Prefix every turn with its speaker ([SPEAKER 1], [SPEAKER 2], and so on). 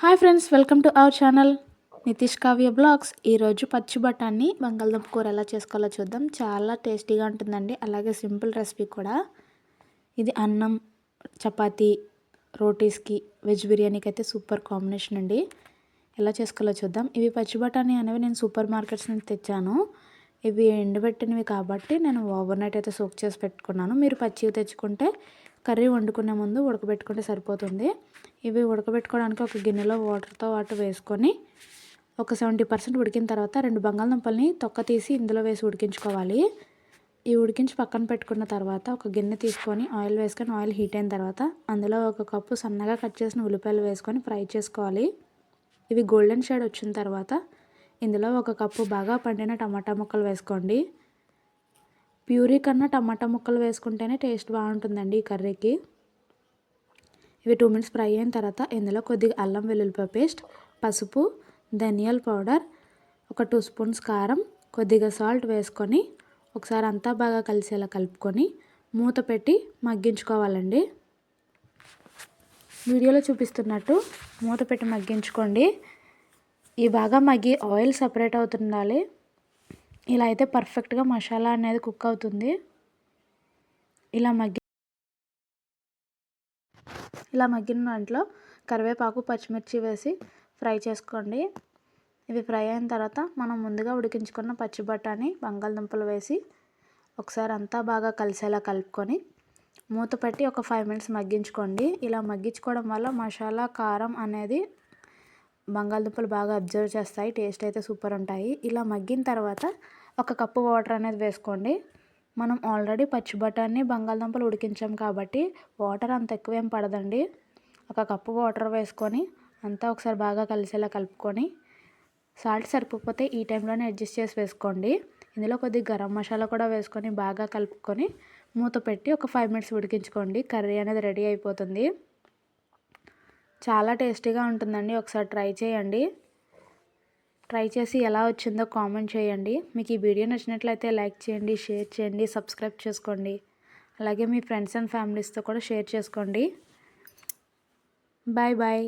[SPEAKER 1] Hi friends welcome to our channel. Nitish Kavya blogs. ఈరోజు పచ్చి బఠాన్ని బంగాళదుంప కూర ఎలా చేసుకోవాలో చూద్దాం. చాలా టేస్టీగా ఉంటుందండి. అలాగే సింపుల్ రెసిపీ కూడా. ఇది అన్నం చపాతీ రోటీస్కి వెజ్ బిర్యానీకి అయితే సూపర్ కాంబినేషన్ అండి. ఎలా చేసుకోవాలో చూద్దాం. ఇవి పచ్చి బఠానీ అనేవి నేను సూపర్ మార్కెట్స్ నుంచి తెచ్చాను. ఇవి ఎండబెట్టినవి కాబట్టి నేను ఓవర్ నైట్ అయితే సోక్ చేసి పెట్టుకున్నాను. మీరు పచ్చివి తెచ్చుకుంటే కర్రీ వండుకునే ముందు ఉడకబెట్టుకుంటే సరిపోతుంది. ఇవి ఉడకబెట్టుకోవడానికి ఒక గిన్నెలో వాటర్తో పాటు వేసుకొని ఒక సెవెంటీ పర్సెంట్ ఉడికిన తర్వాత రెండు బంగాళదుంపల్ని తొక్క తీసి ఇందులో వేసి ఉడికించుకోవాలి. ఈ ఉడికించి పక్కన పెట్టుకున్న తర్వాత ఒక గిన్నె తీసుకొని ఆయిల్ వేసుకొని ఆయిల్ హీట్ అయిన తర్వాత అందులో ఒక కప్పు సన్నగా కట్ చేసిన ఉల్లిపాయలు వేసుకొని ఫ్రై చేసుకోవాలి. ఇవి గోల్డెన్ షేడ్ వచ్చిన తర్వాత ఇందులో ఒక కప్పు బాగా పండిన టమాటా ముక్కలు వేసుకోండి. ప్యూరీ కన్నా టమాటా ముక్కలు వేసుకుంటేనే టేస్ట్ బాగుంటుందండి ఈ కర్రీకి. ఇవి టూ మినిట్స్ ఫ్రై అయిన తర్వాత ఇందులో కొద్దిగా అల్లం వెల్లుల్లిపాయ పేస్ట్ పసుపు ధనియాల పౌడర్ ఒక టూ స్పూన్స్ కారం కొద్దిగా సాల్ట్ వేసుకొని ఒకసారి అంతా బాగా కలిసేలా కలుపుకొని మూత పెట్టి మగ్గించుకోవాలండి. వీడియోలో చూపిస్తున్నట్టు మూత పెట్టి మగ్గించుకోండి. ఈ బాగా మగ్గి ఆయిల్ సపరేట్ అవుతుండాలి. ఇలా అయితే పర్ఫెక్ట్గా మసాలా అనేది కుక్ అవుతుంది. ఇలా మగ్గి ఇలా మగ్గిన దాంట్లో కరివేపాకు పచ్చిమిర్చి వేసి ఫ్రై చేసుకోండి. ఇవి ఫ్రై అయిన తర్వాత మనం ముందుగా ఉడికించుకున్న పచ్చి బఠానీ బంగాళదుంపలు వేసి ఒకసారి అంతా బాగా కలిసేలా కలుపుకొని మూత పెట్టి ఒక ఫైవ్ మినిట్స్ మగ్గించుకోండి. ఇలా మగ్గించుకోవడం వల్ల మసాలా కారం అనేది బంగాళదుంపలు బాగా అబ్జర్వ్ చేస్తాయి టేస్ట్ అయితే సూపర్ ఉంటాయి. ఇలా మగ్గిన తర్వాత ఒక కప్పు వాటర్ అనేది వేసుకోండి. మనం ఆల్రెడీ పచ్చి బఠానీ బంగాళదుంపలు ఉడికించాం కాబట్టి వాటర్ అంత ఎక్కువ ఏం పడదండి. ఒక కప్పు వాటర్ వేసుకొని అంతా ఒకసారి బాగా కలిసేలా కలుపుకొని సాల్ట్ సరిపోతే ఈ టైంలోనే అడ్జస్ట్ చేసి వేసుకోండి. ఇందులో కొద్దిగా గరం మసాలా కూడా వేసుకొని బాగా కలుపుకొని మూత పెట్టి ఒక ఫైవ్ మినిట్స్ ఉడికించుకోండి. కర్రీ అనేది రెడీ అయిపోతుంది. చాలా టేస్టీగా ఉంటుందండి. ఒకసారి ట్రై చేయండి. ట్రై చేసి ఎలా వచ్చిందో కామెంట్ చేయండి. మీకు ఈ వీడియో నచ్చినట్లయితే లైక్ చేయండి షేర్ చేయండి సబ్స్క్రైబ్ చేసుకోండి. అలాగే మీ ఫ్రెండ్స్ అండ్ ఫ్యామిలీస్తో కూడా షేర్ చేసుకోండి. Bye bye.